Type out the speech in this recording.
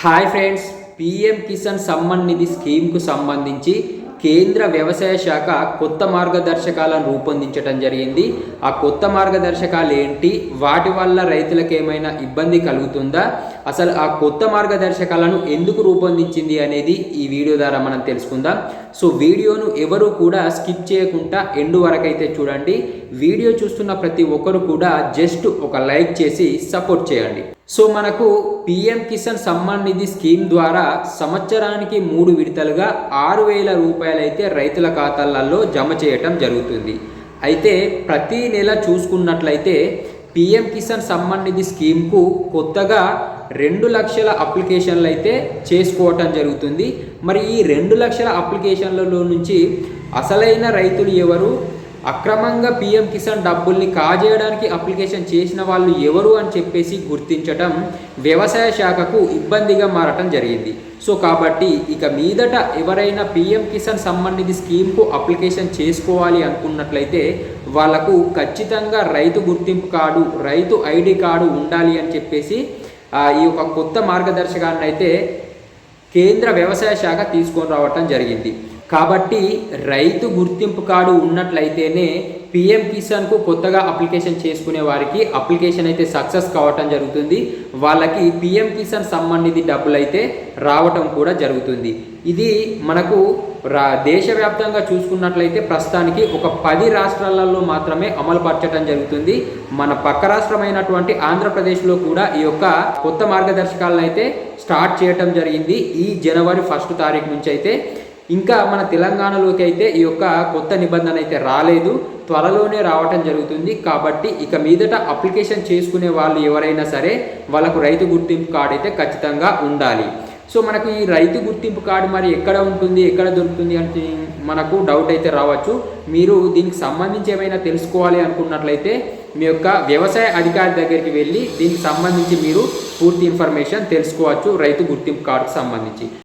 Hi friends PM Kisan Samman Nidhi స్కీమ్కు సంబంధించి కేంద్ర వ్యవసాయ శాఖ కొత్త మార్గదర్శకాలను రూపొందించడం జరిగింది. ఆ కొత్త మార్గదర్శకాలు ఏంటి? వాటి వల్ల రైతులకు ఏమైనా ఇబ్బంది కలుగుతుందా? అసలు ఆ కొత్త మార్గదర్శకాలను ఎందుకు రూపొందించింది అనేది ఈ వీడియో ద్వారా మనం తెలుసుకుందాం. సో వీడియోను ఎవరు కూడా స్కిప్ చేయకుండా ఎండు వరకైతే చూడండి. వీడియో చూస్తున్న ప్రతి ఒక్కరు కూడా జస్ట్ ఒక లైక్ చేసి సపోర్ట్ చేయండి. సో మనకు పిఎం కిసాన్ సమ్మాన్ నిధి స్కీమ్ ద్వారా సంవత్సరానికి మూడు విడతలుగా ఆరు వేల రూపాయలైతే రైతుల ఖాతాలలో జమ చేయటం జరుగుతుంది. అయితే ప్రతి నెల చూసుకున్నట్లయితే పిఎం కిసాన్ సమ్మాన్ నిధి స్కీమ్కు కొత్తగా రెండు లక్షల అప్లికేషన్లు అయితే చేసుకోవటం జరుగుతుంది. మరి ఈ రెండు లక్షల అప్లికేషన్లలో నుంచి అసలైన రైతులు ఎవరు? అక్రమంగా పిఎం కిసాన్ డబ్బుల్ని కాజేయడానికి అప్లికేషన్ చేసిన వాళ్ళు ఎవరు అని చెప్పేసి గుర్తించటం వ్యవసాయ శాఖకు ఇబ్బందిగా మారటం జరిగింది. సో కాబట్టి ఇక మీదట ఎవరైనా పిఎం కిసాన్ సంబంధిత స్కీమ్కు అప్లికేషన్ చేసుకోవాలి అనుకున్నట్లయితే వాళ్ళకు ఖచ్చితంగా రైతు గుర్తింపు కార్డు రైతు ఐడి కార్డు ఉండాలి అని చెప్పేసి ఈ యొక్క కొత్త మార్గదర్శకాన్ని అయితే కేంద్ర వ్యవసాయ శాఖ తీసుకొని రావటం జరిగింది. కాబట్టి రైతు గుర్తింపు కార్డు ఉన్నట్లయితేనే పిఎం కిసాన్కు కొత్తగా అప్లికేషన్ చేసుకునే వారికి అప్లికేషన్ అయితే సక్సెస్ కావటం జరుగుతుంది. వాళ్ళకి పిఎం కిసాన్ సంబంధిత డబ్బులు అయితే రావటం కూడా జరుగుతుంది. ఇది మనకు రా దేశవ్యాప్తంగా చూసుకున్నట్లయితే ప్రస్తుతానికి ఒక పది రాష్ట్రాలలో మాత్రమే అమలు పరచడం జరుగుతుంది. మన పక్క రాష్ట్రమైనటువంటి ఆంధ్రప్రదేశ్లో కూడా ఈ యొక్క కొత్త మార్గదర్శకాలను అయితే స్టార్ట్ చేయటం జరిగింది. ఈ జనవరి ఫస్ట్ తారీఖు నుంచి అయితే ఇంకా మన తెలంగాణలోకి అయితే ఈ యొక్క కొత్త నిబంధన అయితే రాలేదు. త్వరలోనే రావటం జరుగుతుంది. కాబట్టి ఇక మీదట అప్లికేషన్ చేసుకునే వాళ్ళు ఎవరైనా సరే వాళ్ళకు రైతు గుర్తింపు కార్డు అయితే ఖచ్చితంగా ఉండాలి. సో మనకు ఈ రైతు గుర్తింపు కార్డు మరి ఎక్కడ ఉంటుంది ఎక్కడ దొరుకుతుంది అంటే మనకు డౌట్ అయితే రావచ్చు. మీరు దీనికి సంబంధించి ఏమైనా తెలుసుకోవాలి అనుకున్నట్లయితే మీ యొక్క వ్యవసాయ అధికారి దగ్గరికి వెళ్ళి దీనికి సంబంధించి మీరు పూర్తి ఇన్ఫర్మేషన్ తెలుసుకోవచ్చు రైతు గుర్తింపు కార్డుకు సంబంధించి.